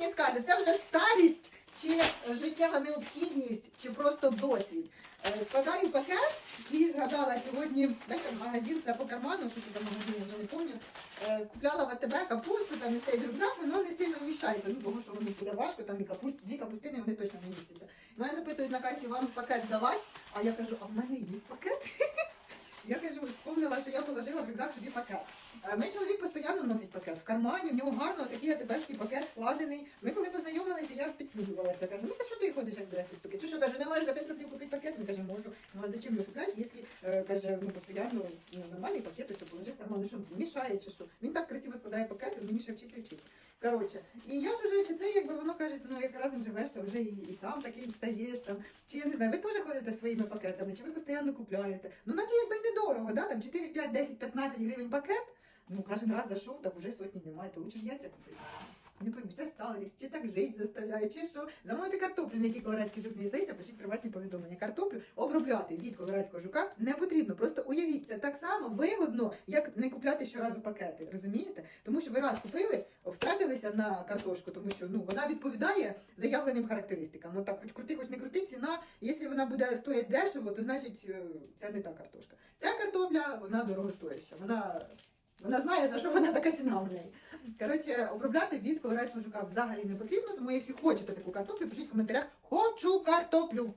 мені скаже, це вже старість, чи життєва необхідність, чи просто досвід. Е, Складаю пакет і згадала сьогодні десь магазин, все по карману, що це за магазин, вже не пам'ятаю. Е, Купляла в АТБ капусту, там і цей рюкзак, воно не сильно вміщається, ну того, що воно буде важко, там і капуст, дві капустини вони точно не містяться. Мене запитують на касі, вам пакет давати, а я кажу, а в мене є пакет. Кажу, вспомнила, що я положила в рюкзак собі пакет. Е, Мій чоловік постійно носить пакет в кармані, в нього гарно такий атбшний пакет складений. Ми коли познайомилися, я підсміювалася. Кажу, ну та що ти ходиш як дресиш пакет? Ти що каже, не можеш за 5 років купити пакет? Він каже, можу. Ну а зачем його купляти, якщо е, каже, ну постійно ну, нормальний пакет, то положив в карман. Ну що, мішає чи що? Він так красиво складає пакет, він мені ще вчиться вчиться. Коротше, і я ж уже, чи це якби воно кажеться, ну як разом живеш, то вже і, і сам такий стаєш там. Чи я не знаю, ви теж ходите своїми пакетами, чи ви постійно купляєте? Ну, наче якби недорого, да? там 4, 5, 10, 15 гривень пакет. Ну, кожен раз зайшов, так уже сотні немає, то лучше яйця купити. Не пойму, це старість, чи так життя заставляє, чи що. Замовити картоплю, на який колорадський жук не здається, пишіть приватні повідомлення. Картоплю обробляти від колорадського жука не потрібно. Просто само вигодно, як не купляти щоразу пакети. Розумієте? Тому що ви раз купили, втратилися на картошку, тому що ну вона відповідає заявленим характеристикам. Ну так, хоч крути, хоч не крути, ціна. Якщо вона буде стоїти дешево, то значить е, це не та картошка. Ця картопля, вона дорогостояща. Вона вона знає, за що вона така ціна в неї. Коротше, обробляти від колорадського жука взагалі не потрібно, тому якщо хочете таку картоплю, пишіть в коментарях Хочу картоплю.